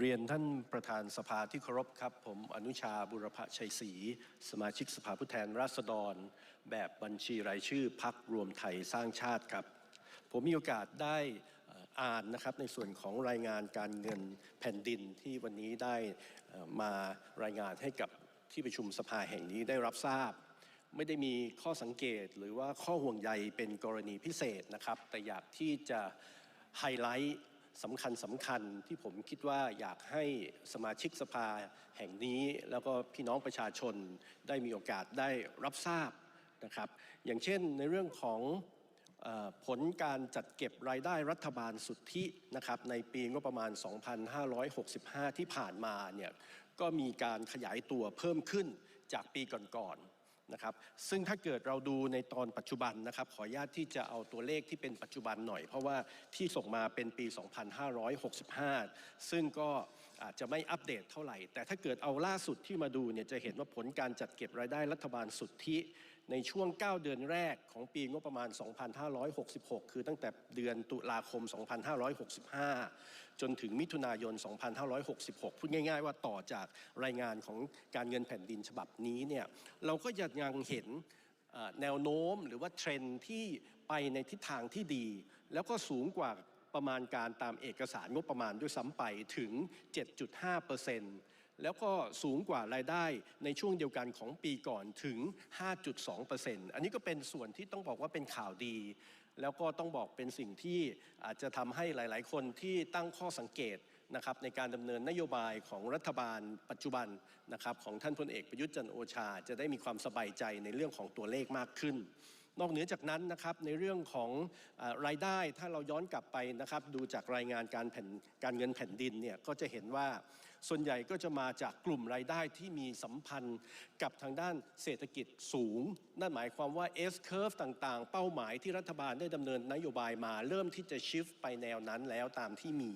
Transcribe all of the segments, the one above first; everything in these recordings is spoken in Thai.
เรียนท่านประธานสภาที่เคารพครับ ผมอนุชาบุรพชัยศรีสมาชิกสภาผู้แทนราษฎร แบบบัญชีรายชื่อพักรวมไทยสร้างชาติครับ ผมมีโอกาสได้อ่านนะครับในส่วนของรายงานการเงินแผ่นดินที่วันนี้ได้มารายงานให้กับที่ประชุมสภาแห่งนี้ได้รับทราบ ไม่ได้มีข้อสังเกตหรือว่าข้อห่วงใยเป็นกรณีพิเศษนะครับ แต่อยากที่จะไฮไลท์ สำคัญสำคัญที่ผมคิดว่าอยากให้สมาชิกสภาแห่งนี้ แล้วก็พี่น้องประชาชนได้มีโอกาสได้รับทราบนะครับ อย่างเช่นในเรื่องของอผลการจัดเก็บรายได้รัฐบาลสุทธินะครับในปีงบประมาณ 2565 ที่ผ่านมาเนี่ยก็มีการขยายตัวเพิ่มขึ้นจากปีก่อนๆ นะครับซึ่งถ้าเกิดเราดูในตอนปัจจุบันนะครับขออนุญาตที่จะเอาตัวเลขที่เป็นปัจจุบันหน่อย เพราะว่าที่ส่งมาเป็นปี 2565 ซึ่งก็อาจจะไม่อัปเดตเท่าไหร่ แต่ถ้าเกิดเอาล่าสุดที่มาดูเนี่ยจะเห็นว่าผลการจัดเก็บรายได้รัฐบาลสุทธิ ในช่วง 9 เดือนแรกของปีงบประมาณ 2566 คือตั้งแต่เดือนตุลาคม 2565 จนถึงมิถุนายน 2566 พูดง่าย ๆ ว่าต่อจากรายงานของการเงินแผ่นดินฉบับนี้เนี่ยเราก็ยังเห็นแนวโน้มหรือว่าเทรนที่ไปในทิศทางที่ดี แล้วก็สูงกว่าประมาณการตามเอกสารงบประมาณด้วยซ้ำไปถึง 7.5% แล้วก็สูงกว่ารายได้ในช่วงเดียวกันของปีก่อนถึง 5.2%อันนี้ก็เป็นส่วนที่ต้องบอกว่าเป็นข่าวดี แล้วก็ต้องบอกเป็นสิ่งที่อาจจะทำให้หลาย ๆ คนที่ตั้งข้อสังเกตนะครับในการดำเนินนโยบายของรัฐบาลปัจจุบันนะครับของท่านพลเอกประยุทธ์จันโอชา จะได้มีความสบายใจในเรื่องของตัวเลขมากขึ้น นอกเหนือจากนั้นนะครับในเรื่องของอรายได้ถ้าเราย้อนกลับไปนะครับดูจากรายงานการแผ่นการเงินแผ่นดินเนี่ยก็จะเห็นว่าส่วนใหญ่ก็จะมาจากกลุ่มรายได้ที่มีสัมพันธ์กับทางด้านเศรษฐกิจสูง นั่นหมายความว่า S curve ต่างๆ เป้าหมายที่รัฐบาลได้ดำเนินนโยบายมาเริ่มที่จะ shift ไปแนวนั้นแล้วตามที่มี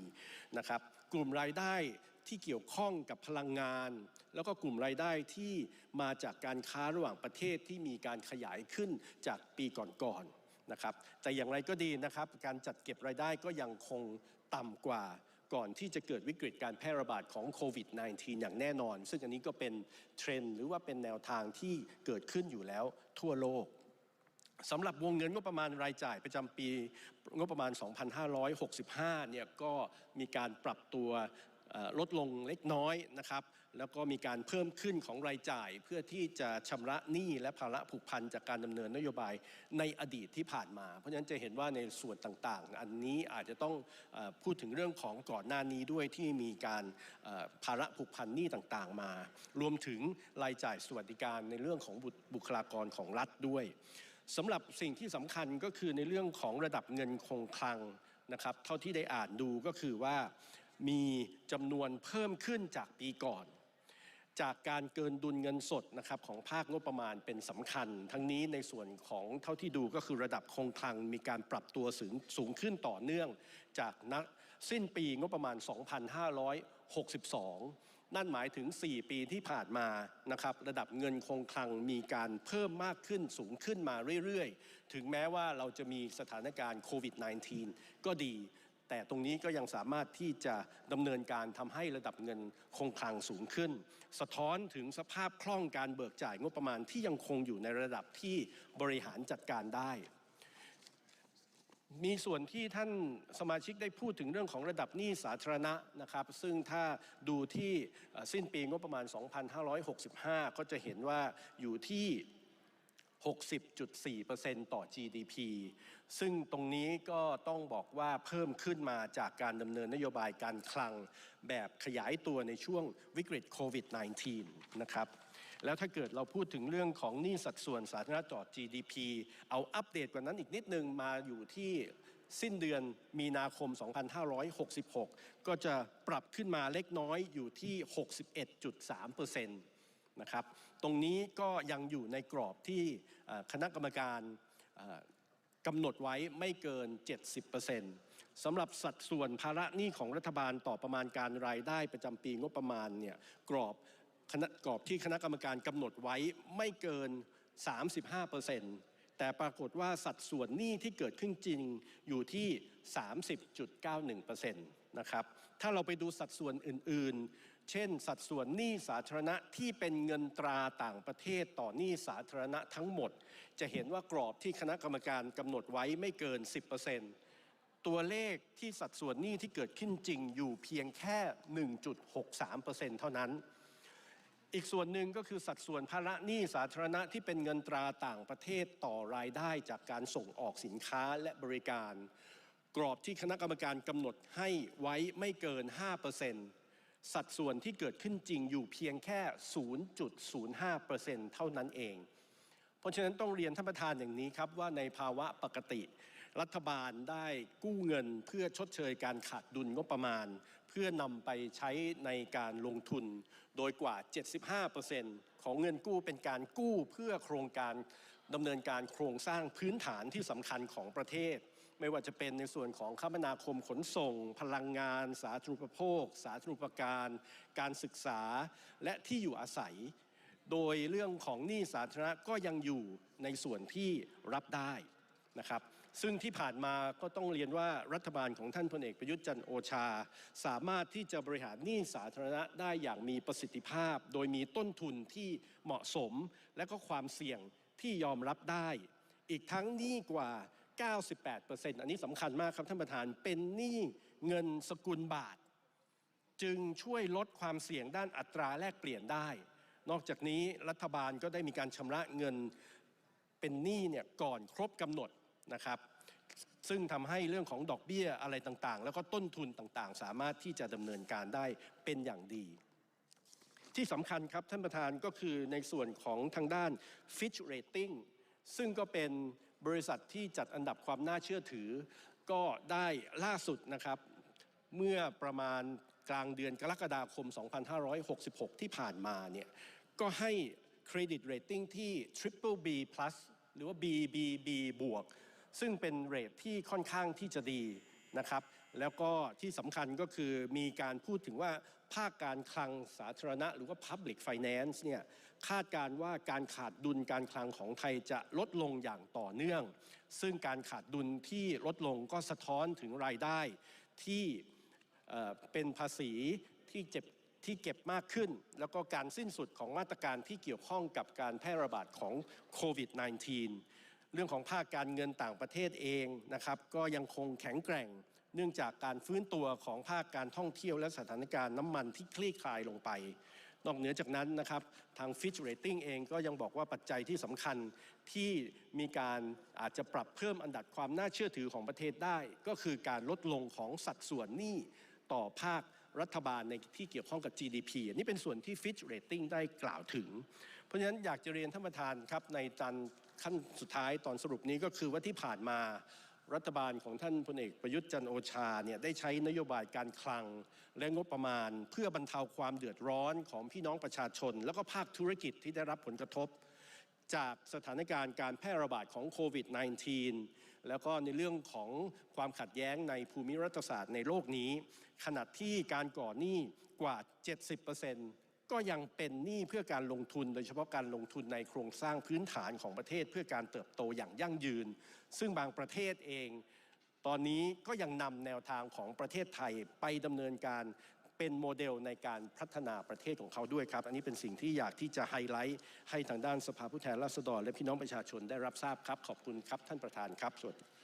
นะครับกลุ่มรายได้ ที่เกี่ยวข้องกับพลังงาน แล้วก็กลุ่มรายได้ที่มาจากการค้าระหว่างประเทศที่มีการขยายขึ้นจากปีก่อนๆนะครับ แต่อย่างไรก็ดีนะครับ การจัดเก็บรายได้ก็ยังคงต่ำกว่าก่อนที่จะเกิดวิกฤตการแพร่ระบาดของโควิด -19 อย่างแน่นอน ซึ่งอันนี้ก็เป็นเทรนด์หรือว่าเป็นแนวทางที่เกิดขึ้นอยู่แล้วทั่วโลกสำหรับวงเงินงบประมาณรายจ่ายประจำปีงบประมาณ 2565 เนี่ยก็มีการปรับตัว ลดลงเล็กน้อยนะครับแล้วก็มีการเพิ่มขึ้นของรายจ่าย เพื่อที่จะชำระหนี้และภาระผูกพันจากการดำเนินนโยบายในอดีตที่ผ่านมา เพราะฉะนั้นจะเห็นว่าในส่วนต่างๆ อันนี้อาจจะต้องอพูดถึงเรื่องของก่อนหน้านี้ด้วยที่มีการภาระผูกพันหนี้ต่างๆมา รวมถึงรายจ่ายสวัสดิการในเรื่องของบุบุคลากรของรัฐด้วยสำหรับสิ่งที่สำคัญก็คือในเรื่องของระดับเงินคงคลังนะครับ เท่าที่ได้อ่านดูก็คือว่า มีจำนวนเพิ่มขึ้นจากปีก่อน จากการเกินดุลเงินสดนะครับของภาคงบประมาณเป็นสำคัญ ทั้งนี้ในส่วนของเท่าที่ดูก็คือระดับคงคลังมีการปรับตัวสูงสูงขึ้นต่อเนื่อง จากนักสิ้นปีงบประมาณ 2562นั่นหมายถึง 4 ปีที่ผ่านมานะครับระดับเงินคงคลังมีการเพิ่มมากขึ้นสูงขึ้นมาเรื่อย ๆ ถึงแม้ว่าเราจะมีสถานการณ์โควิด -19 ก็ดี แต่ตรงนี้ก็ยังสามารถที่จะดำเนินการทำให้ระดับเงินคงคลังสูงขึ้น สะท้อนถึงสภาพคล่องการเบิกจ่ายงบประมาณที่ยังคงอยู่ในระดับที่บริหารจัดการได้มีส่วนที่ท่านสมาชิกได้พูดถึงเรื่องของระดับหนี้สาธารณะนะครับ ซึ่งถ้าดูที่สิ้นปีงบประมาณ 2565 ก็จะเห็นว่าอยู่ที่ 60.4%ต่อ GDP ซึ่งตรงนี้ก็ต้องบอกว่าเพิ่มขึ้นมาจากการดำเนินนโยบายการคลังแบบขยายตัวในช่วงวิกฤตโควิด -19 นะครับแล้วถ้าเกิดเราพูดถึงเรื่องของหนี้สัดส่วนสาธารณะต่อ GDP เอาอัปเดตกว่านั้นอีกนิดนึงมาอยู่ที่สิ้นเดือนมีนาคม 2566 ก็จะปรับขึ้นมาเล็กน้อยอยู่ที่ 61.3%น นะครับ ตรงนี้ก็ยังอยู่ในกรอบที่คณะกรรมการกำหนดไว้ไม่เกิน 70%สำหรับสัดส่วนภาระหนี้ของรัฐบาลต่อประมาณการรายได้ประจำปีงบประมาณเนี่ยกรอบคณะกรอบที่คณะกรรมการกำหนดไว้ไม่เกิน 35%แต่ปรากฏว่าสัดส่วนหนี้ที่เกิดขึ้นจริงอยู่ที่ 30.91%นะครับ ถ้าเราไปดูสัดส่วนอื่น เช่น สัดส่วนหนี้สาธารณะที่เป็นเงินตราต่างประเทศต่อหนี้สาธารณะทั้งหมด จะเห็นว่ากรอบที่คณะกรรมการกำหนดไว้ไม่เกิน 10%ตัวเลขที่สัดส่วนหนี้ที่เกิดขึ้นจริงอยู่เพียงแค่ 1.63%เท่านั้น อีกส่วนหนึ่งก็คือสัดส่วนภาระหนี้สาธารณะที่เป็นเงินตราต่างประเทศต่อรายได้จากการส่งออกสินค้าและบริการ กรอบที่คณะกรรมการกำหนดให้ไว้ไม่เกิน 5% สัดส่วนที่เกิดขึ้นจริงอยู่เพียงแค่ 0.05%เท่านั้นเอง เพราะฉะนั้นต้องเรียนท่านประธานอย่างนี้ครับว่าในภาวะปกติ รัฐบาลได้กู้เงินเพื่อชดเชยการขาดดุลงบประมาณ เพื่อนำไปใช้ในการลงทุน โดยกว่า 75%ของเงินกู้เป็นการกู้เพื่อโครงการดำเนินการโครงสร้างพื้นฐานที่สำคัญของประเทศ ไม่ว่าจะเป็นในส่วนของคมนาคมขนส่ง พลังงาน สาธารณูปโภค สาธารณูปการ การศึกษาและที่อยู่อาศัย โดยเรื่องของหนี้สาธารณะก็ยังอยู่ในส่วนที่รับได้นะครับซึ่งที่ผ่านมาก็ต้องเรียนว่ารัฐบาลของท่านพลเอกประยุทธ์จันโอชา สามารถที่จะบริหารหนี้สาธารณะได้อย่างมีประสิทธิภาพ โดยมีต้นทุนที่เหมาะสม และก็ความเสี่ยงที่ยอมรับได้ อีกทั้งหนี้กว่า 98%อันนี้สำคัญมากครับท่านประธาน เป็นหนี้เงินสกุลบาท จึงช่วยลดความเสี่ยงด้านอัตราแลกเปลี่ยนได้ นอกจากนี้รัฐบาลก็ได้มีการชำระเงินเป็นหนี้เนี่ยก่อนครบกำหนดนะครับ ซึ่งทำให้เรื่องของดอกเบี้ยอะไรต่างๆ แล้วก็ต้นทุนต่างๆ สามารถที่จะดำเนินการได้เป็นอย่างดีที่สำคัญครับท่านประธานก็คือในส่วนของทางด้าน Fitch Rating ซึ่งก็เป็น บริษัทที่จัดอันดับความน่าเชื่อถือ ก็ได้ล่าสุดนะครับ เมื่อประมาณกลางเดือนกรกฎาคม 2566 ที่ผ่านมาเนี่ยก็ให้เครดิตเรตติ้งที่ Triple B plus หรือว่า BBB บวกซึ่งเป็นเรทที่ค่อนข้างที่จะดีนะครับ แล้วก็ที่สำคัญก็คือมีการพูดถึงว่าภาคการคลังสาธารณะ หรือว่า Public Finance เนี่ยคาดการว่าการขาดดุลการคลังของไทยจะลดลงอย่างต่อเนื่อง ซึ่งการขาดดุลที่ลดลงก็สะท้อนถึงรายได้ที่เป็นภาษีที่เจ็บที่เก็บมากขึ้น แล้วก็การสิ้นสุดของมาตรการที่เกี่ยวข้องกับการแพร่ระบาดของโควิด -19 เรื่องของภาคการเงินต่างประเทศเองนะครับ ก็ยังคงแข็งแกร่ง เนื่องจากการฟื้นตัวของภาคการท่องเที่ยวและสถานการณ์น้ำมันที่คลี่คลายลงไป นอกเหนือจากนั้นนะครับทาง Fitch Rating เองก็ยังบอกว่าปัจจัยที่สำคัญที่มีการอาจจะปรับเพิ่มอันดับความน่าเชื่อถือของประเทศได้ ก็คือการลดลงของสัดส่วนหนี้ต่อภาครัฐบาลในที่เกี่ยวข้องกับ GDP อันนี้เป็นส่วนที่ Fitch Rating ได้กล่าวถึง เพราะฉะนั้นอยากจะเรียนท่านประธานครับในตอนขั้นสุดท้ายตอนสรุปนี้ก็คือว่าที่ผ่านมา รัฐบาลของท่านพลเอกประยุทธ์จันโอชาเนี่ยได้ใช้นโยบายการคลัง และงบประมาณ เพื่อบรรเทาความเดือดร้อนของพี่น้องประชาชน แล้วก็ภาคธุรกิจที่ได้รับผลกระทบ จากสถานการณ์การแพร่ระบาดของโควิด -19 แล้วก็ในเรื่องของความขัดแย้งในภูมิรัฐศาสตร์ในโลกนี้ ขณะที่การก่อหนี้กว่า 70% ก็ยังเป็นหนี้เพื่อการลงทุน โดยเฉพาะการลงทุนในโครงสร้างพื้นฐานของประเทศเพื่อการเติบโตอย่างยั่งยืน ซึ่งบางประเทศเอง ตอนนี้ก็ยังนำแนวทางของประเทศไทยไปดำเนินการเป็นโมเดลในการพัฒนาประเทศของเขาด้วยครับ อันนี้เป็นสิ่งที่อยากที่จะไฮไลท์ให้ทางด้านสภาผู้แทนราษฎร และพี่น้องประชาชนได้รับทราบครับ ขอบคุณครับท่านประธานครับสวัสดี